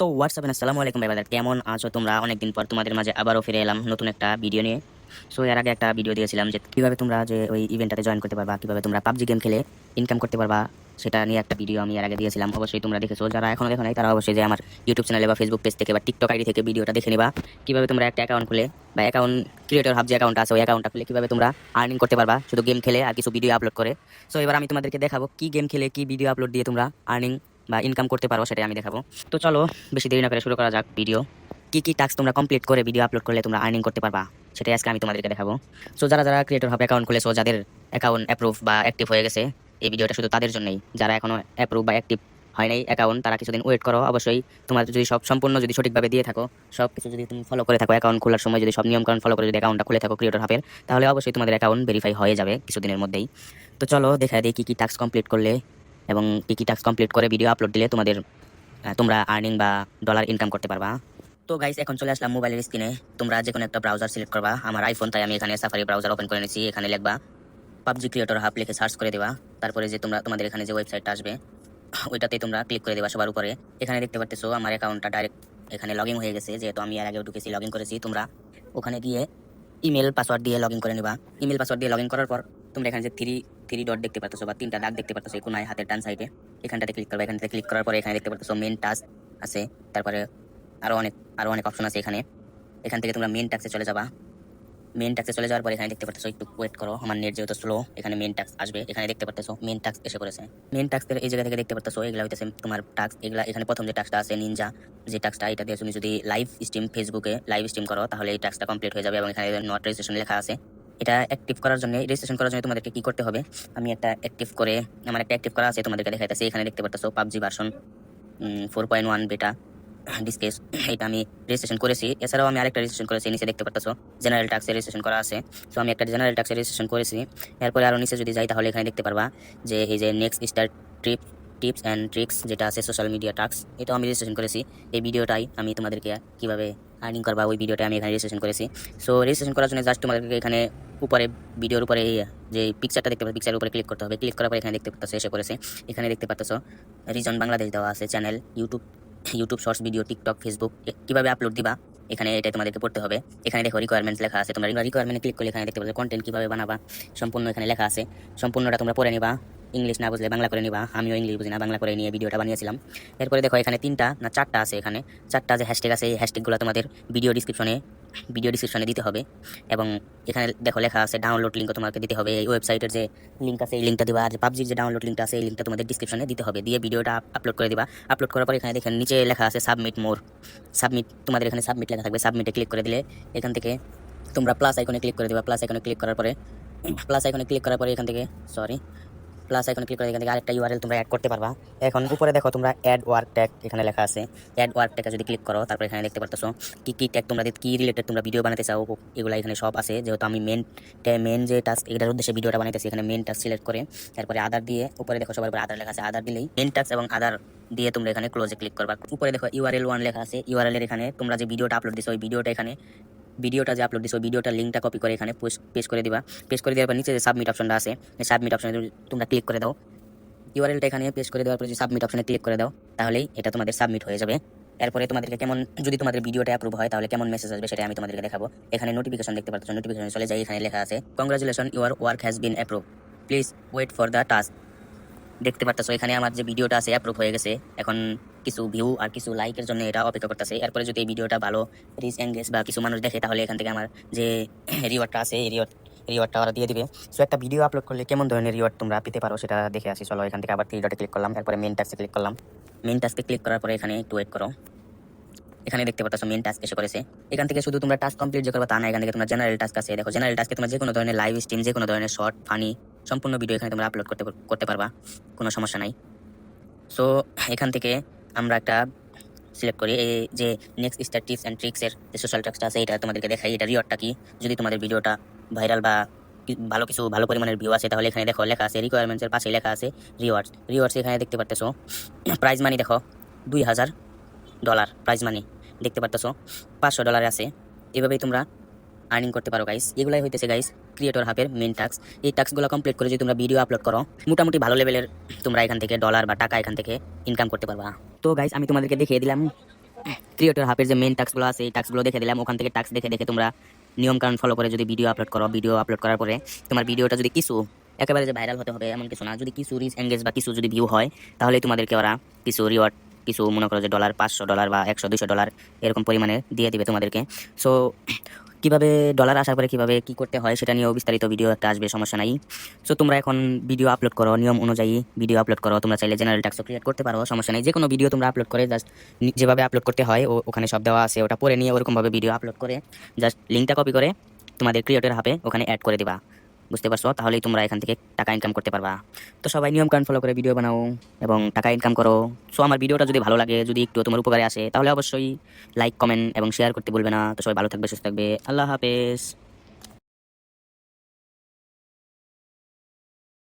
তো হোয়াটসঅ্যাপ আসসালামু আলাইকুম ভাই কেমন আছো তোমরা? অনেকদিন পর তোমাদের মাঝে আবারও ফিরে এলাম নতুন একটা ভিডিও নিয়ে। সো এর আগে একটা ভিডিও দিয়েছিলাম যে কীভাবে তোমরা যে ওই ইভেন্টটাতে জয়েন করতে পারবা, কীভাবে তোমরা পাবজি গেম খেলে ইনকাম করতে পারবা, সেটা নিয়ে একটা ভিডিও আমি এর আগে দিয়েছিলাম। অবশ্যই তোমরা দেখেছ। যারা এখনও দেখো নাই, তারা অবশ্যই যে আমার ইউটিউব চ্যানেলে বা ফেসবুক পেজ থেকে বা টিকটক আইডি থেকে ভিডিওটা দেখে নিবা। কীভাবে তোমরা একটা অ্যাকাউন্ট খুলে বা অ্যাকাউন্ট ক্রিয়েটর হাব যে অ্যাকাউন্ট আছে, ওই অ্যাকাউন্টটা খুলে কীভাবে তোমরা আর্নিং করতে পারবা, শুধু গেম খেলে আর কিছু ভিডিও আপলোড করে। সো এবার আমি তোমাদেরকে দেখাবো কি গেম খেলে কি ভিডিও আপলোড দিয়ে তোমরা আর্নিং বা ইনকাম করতে পারো সেটাই আমি দেখাবো। তো চলো, বেশি দেরি না করে শুরু করা যাক ভিডিও কি কি টাস্ক তোমরা কমপ্লিট করে ভিডিও আপলোড করলে তোমরা আর্নিং করতে পারবা, সেটাই আজকে আমি তোমাদেরকে দেখাবো। সো যারা যারা ক্রিয়েটর হবে অ্যাকাউন্ট খুলেছো, যাদের অ্যাকাউন্ট অ্যাপ্রুভ বা অ্যাক্টিভ হয়ে গেছে, এই ভিডিওটা শুধু তাদের জন্যই। যারা এখনও অ্যাপ্রুভ বা অ্যাক্টিভ হয় নাই অ্যাকাউন্ট তারা কিছুদিন ওয়েট করো, অবশ্যই তোমার যদি সব সম্পূর্ণ যদি সঠিকভাবে দিয়ে থাকো সব কিছু যদি তুমি ফলো করে থাকো অ্যাকাউন্ট খোলার সময় যদি সব নিয়মকানুন ফলো করে যদি অ্যাকাউন্টটা খুলে থাকো ক্রিয়েটর হাবের তাহলে অবশ্যই তোমাদের অ্যাকাউন্ট ভেরিফাই হয়ে যাবে কিছুদিনের মধ্যেই। তো চলো দেখা দিই কী কী টাস্ক কমপ্লিট করলে এবং কী কী টাস্ক কমপ্লিট করে ভিডিও আপলোড দিলে তোমাদের তোমরা আর্নিং বা ডলার ইনকাম করতে পারবা। তো গাইস এখন চলে আসলাম মোবাইলের স্ক্রিনে তোমরা যে কোনো একটা ব্রাউজার সিলেক্ট করবা। আমার আইফোন তাই আমি এখানে সাফারি ব্রাউজার ওপেন করে নিয়েছি। এখানে লিখবা, পাবজি ক্রিয়েটর হাব লিখে সার্চ করে দেবা। তারপরে যে তোমরা, তোমাদের এখানে যে ওয়েবসাইটটা আসবে, ওইটাতে তোমরা ক্লিক করে দেবা সবার উপরে। এখানে দেখতে পারতেছো, আমার অ্যাকাউন্টটা ডাইরেক্ট এখানে লগ ইন হয়ে গেছে। যেহেতু আমি এর আগেও ঢুকেছি লগ ইন করেছি। তোমরা ওখানে গিয়ে ইমেল পাসওয়ার্ড দিয়ে লগ ইন করে নিবা। ইমেল পাসওয়ার্ড দিয়ে লগ ইন করার পর তোমরা এখানে যে থ্রি থ্রি ডট দেখতে পাচ্ছ বা তিনটা দাগ দেখতে পাচ্ছ কোনায় হাতের ডান সাইডে এখানটাতে ক্লিক করবে, এখানটাতে ক্লিক করার পরে এখানে দেখতে পাচ্ছ মেন টাস্ক আছে, তারপরে আরও অনেক আরও অনেক অপশন আছে এখানে। এখান থেকে তোমরা মেন টাস্কে চলে যাবা। মেন টাক্সে চলে যাওয়ার পরে এখানে দেখতে পাচ্ছ একটু ওয়েট করো, আমার নেট যেহেতু স্লো এখানে মেন টাক্স আসবে, এখানে দেখতে পাচ্ছ মেন টাক্স এসে পড়েছে। মেন টাক্সের এই জায়গা থেকে দেখতে পাচ্ছ এগুলা হইতেছে তোমার টাক্স এগুলা এখানে প্রথম যে টাক্সটা আছে নিনজা যে টাক্সটা এটা দিয়ে তুমি যদি লাইভ স্ট্রিম ফেসবুকে লাইভ স্ট্রিম করো, তাহলে এই টাক্সটা কমপ্লিট হয়ে যাবে এবং এখানে নট রেজিস্ট্রেশন লেখা আছে। এটা অ্যাক্টিভ করার জন্য রেজিস্ট্রেশন করার জন্য তোমাদেরকে কি করতে হবে? আমি একটা অ্যাক্টিভ করে, আমার একটা অ্যাক্টিভ করা আছে তোমাদেরকে দেখাইতেছি। এখানে দেখতে পাচ্ছ PUBG version four point one beta ডিসকেস এটা আমি রেজিস্ট্রেশন করেছি। এছাড়াও আমি আরেকটা রেজিস্ট্রেশন করেছি, নিচে দেখতে পাচ্ছ জেনারেল ট্যাক্সে রেজিস্ট্রেশন করা আছে। সো আমি একটা জেনারেল ট্যাক্সে রেজিস্ট্রেশন করেছি। এরপরে আরও নিচে যদি যাই, তাহলে এখানে দেখতে পারবা যে, এই যে next star trip tips and tricks যেটা আছে সোশ্যাল মিডিয়া টাক্স এটাও আমি রেজিস্ট্রেশন করেছি। এই ভিডিওটাই আমি তোমাদেরকে কীভাবে আর্নিং করবা, ওই ভিডিওটা আমি এখানে রেজিস্ট্রেশন করেছি। সো রেজিস্ট্রেশন করার জন্য জাস্ট তোমাদেরকে এখানে উপরে, ভিডিওর উপরে যে পিকচারটা দেখতে পাচ্ছ পিকচারের উপরে ক্লিক করতে হবে। ক্লিক করার পরে এখানে দেখতে পাচ্ছ, এসে পড়েছে। এখানে দেখতে পাচ্ছ রিজন বাংলাদেশ দেওয়া আছে channel YouTube YouTube shorts video TikTok Facebook কীভাবে আপলোড দিবা, এখানে এটা তোমাদেরকে পড়তে হবে। এখানে দেখো রিকোয়ারমেন্টস লেখা আছে, তোমরা রিকোয়ারমেন্টে ক্লিক করলে এখানে দেখতে পাচ্ছ কন্টেন্ট কীভাবে বানাবা, সম্পূর্ণ এখানে লেখা আছে। সম্পূর্ণটা তোমরা পড়ে নিবা ইংলিশ না বুঝলে বাংলা করে নিবা, আমিও ইংলিশ বুঝি না, বাংলা করে নিয়ে ভিডিওটা বানিয়েছিলাম। এরপরে দেখো এখানে তিনটা না চারটা আছে এখানে। চারটা যে হ্যাশট্যাগ আছে, এই হ্যাশট্যাগুলো তোমাদের ভিডিও ডিসক্রিপশনে ভিডিও ডিসক্রিপশনে দিতে হবে। এবং এখানে দেখো লেখা আছে ডাউনলোড লিঙ্ক তোমাকে দিতে হবে। এই ওয়েবসাইটের যে লিঙ্ক আছে, এই লিঙ্কটা দিবা। আর পাবজির যে ডাউনলোড লিঙ্কটা আছে, এই লিঙ্কটা তোমাদের ডিসক্রিপশনে দিতে হবে। দিয়ে ভিডিওটা আপলোড করে দিবা। আপলোড করার পর এখানে দেখেন, নিচে লেখা আছে সাবমিট মোর সাবমিট তোমাদের এখানে সাবমিট লেখা থাকবে। সাবমিটে ক্লিক করে দিলে এখান থেকে তোমরা প্লাস আইকনে ক্লিক করে দিবা। প্লাস আইকনে ক্লিক করার পরে প্লাস আইকনে ক্লিক করার পরে এখান থেকে সরি প্লাস আইকনে ক্লিক করে এখান থেকে আরেকটা ইউআরএল তোমরা অ্যাড করতে পারবা। এখন উপরে দেখো তোমরা অ্যাড ওয়ার্ক ট্যাগ এখানে লেখা আছে। অ্যাড ওয়ার্ক ট্যাগে যদি ক্লিক করো, তারপর এখানে দেখতে পারতেছো কি কি ট্যাগ তোমরা কি রিলেটেড তোমরা ভিডিও বানাতে চাও, এগুলো এখানে সব আছে। যেহেতু আমি মেন মেন যে টাস্ক এটার উদ্দেশ্যে ভিডিওটা বানাইতেছি, এখানে মেন টাস্ক সিলেক্ট করে, তারপরে আদার দিয়ে, উপরে দেখো সবার উপরে আদার লেখা আছে আদার দিলেই মেন টাস্ক এবং আদার দিয়ে তোমরা এখানে ক্লোজে ক্লিক করবা। উপরে দেখো ইউআরএল ওয়ান লেখা আছে ইউআরএল এর এখানে তোমরা যে ভিডিওটা আপলোড দিছো, ওই ভিডিওটা এখানে ভিডিওটা যে আপলোড দিছো, ভিডিওটার লিঙ্কটা কপি করে এখানে পেস্ট করে দিবা। পেস্ট করে দেওয়ার পর নিচে যে সাবমিট অপশনটা আছে সাবমিট অপশনে তোমরা ক্লিক করে দাও। ইউআরএলটা এখানে পেস্ট করে দেওয়ার পর যে সাবমিট অপশনে ক্লিক করে দাও, তাহলেই এটা তোমাদের সাবমিট হয়ে যাবে। এরপরে তোমাদেরকে কেমন, যদি তোমাদের ভিডিওটা অ্যাপ্রুভ হয়, তাহলে কেমন মেসেজ আসবে সেটা আমি তোমাদেরকে দেখাবো। এখানে নোটিফিকেশন দেখতে পাচ্ছ নোটিফিকেশন চলে যাই এখানে লেখা আছে congratulation your work has been approve please wait for the task দেখতে পাচ্ছ এখানে আমার যে ভিডিওটা আছে অ্যাপ্রুভ হয়ে গেছে। এখন কিছু ভিউ আর কিছু লাইকের জন্য এটা অপেক্ষা করতেছে। এরপরে যদি এই ভিডিওটা ভালো রিচ এঙ্গেজ বা কিছু মানুষ দেখে, তাহলে এখান থেকে আমার যে রিওয়ার্ডটা আছে, এই রিওয়ার্ড রিওয়ার্ডটা ওরা দিয়ে দিবে। সো একটা ভিডিও আপলোড করলে কেমন ধরনের রিওয়ার্ড তোমরা পেতে পারো সেটা দেখে আসি। চলো এখান থেকে আবার থ্রি ডটে ক্লিক করলাম, এরপরে মেন টাস্কে ক্লিক করলাম। মেন টাস্কে ক্লিক করার পরে এখানে একটু ওয়েট করো। এখানে দেখতে পাচ্ছ মেন টাস্ক এসে করেছে এখান থেকে শুধু তোমরা টাস্ক কমপ্লিট যে করবে তা না, এখান থেকে তোমরা জেনারেল টাস্ক আছে। দেখো জেনারেল টাস্কে তোমরা যে কোনো ধরনের লাইভ স্ট্রিম যে কোনো ধরনের শর্ট ফানি সম্পূর্ণ ভিডিও এখানে তোমরা আপলোড করতে করতে পারবা। কোনো সমস্যা নাই। সো এখান থেকে আমরা একটা সিলেক্ট করি, এই যে নেক্সট স্টার টিপস অ্যান্ড ট্রিক্সের যে সোশ্যাল ট্যাক্সটা আছে, এটা তোমাদেরকে দেখাই। এটা রিওয়ার্ডটা কি? যদি তোমাদের ভিডিওটা ভাইরাল বা ভালো কিছু, ভালো পরিমাণের ভিউ আছে, তাহলে এখানে দেখো লেখা আছে রিকোয়ারমেন্টসের পাশে লেখা আছে রিওয়ার্ডস রিওয়ার্ডস এখানে দেখতে পারতেছো প্রাইজ মানি দেখো, দুই হাজার ডলার প্রাইজ মানি দেখতে পারতেছো, পাঁচশো ডলার আছে। এভাবেই তোমরা আর্নিং করতে পারো গাইস এগুলাই হইতেছে গাইস ক্রিয়েটর হাবের মেন টাস্ক এই টাস্কগুলো কমপ্লিট করে যদি তোমরা ভিডিও আপলোড করো, মোটামুটি ভালো লেভেলের তোমরা এখান থেকে ডলার বা টাকা এখান থেকে ইনকাম করতে পারবা। তো গাইস আমি তোমাদেরকে দেখিয়ে দিলাম ক্রিয়েটর হাফের যে মেন টাস্কগুলো আছে, এই টাস্কগুলো দেখে দিলাম। ওখান থেকে টাস্ক দেখে দেখে তোমরা নিয়ম কানুন ফলো করে যদি ভিডিও আপলোড করো ভিডিও আপলোড করার পরে তোমার ভিডিওটা যদি কিছু একেবারে যে ভাইরাল হতে হবে, এমন কিছু না। যদি কিছু রিচ এঙ্গেজ বা কিছু যদি ভিউ হয়, তাহলে তোমাদেরকে ওরা কিছু রিওয়ার্ড কিছু মনে করো যে ডলার পাঁচশো ডলার বা একশো দুশো ডলার এরকম পরিমাণে দিয়ে দিবে তোমাদেরকে। সো কীভাবে ডলার আসার পরে কীভাবে কি করতে হয় সেটা নিয়েও বিস্তারিত ভিডিও একটা আসবে, সমস্যা নাই। সো তোমরা এখন ভিডিও আপলোড করো, নিয়ম অনুযায়ী ভিডিও আপলোড করো। তোমরা চাইলে জেনারেল ট্যাক্সও ক্রিয়েট করতে পারো, সমস্যা নেই। যে কোনো ভিডিও তোমরা আপলোড করে জাস্ট যেভাবে আপলোড করতে হয়, ও ওখানে সব দেওয়া আছে, ওটা পরে নিয়ে ওরকমভাবে ভিডিও আপলোড করে জাস্ট লিঙ্কটা কপি করে তোমাদের ক্রিয়েটের হাফে ওখানে অ্যাড করে দিবা। বুঝতে পারছ? তাহলেই তোমরা এখান থেকে টাকা ইনকাম করতে পারবা। তো সবাই নিয়ম কানুন ফলো করে ভিডিও বানাও এবং টাকা ইনকাম করো। সো আমার ভিডিওটা যদি ভালো লাগে, যদি একটু তোমার উপকারে আসে, তাহলে অবশ্যই লাইক কমেন্ট এবং শেয়ার করতে বলবে না। তো সবাই ভালো থাকবে, সুস্থ থাকবে। আল্লাহ হাফেজ।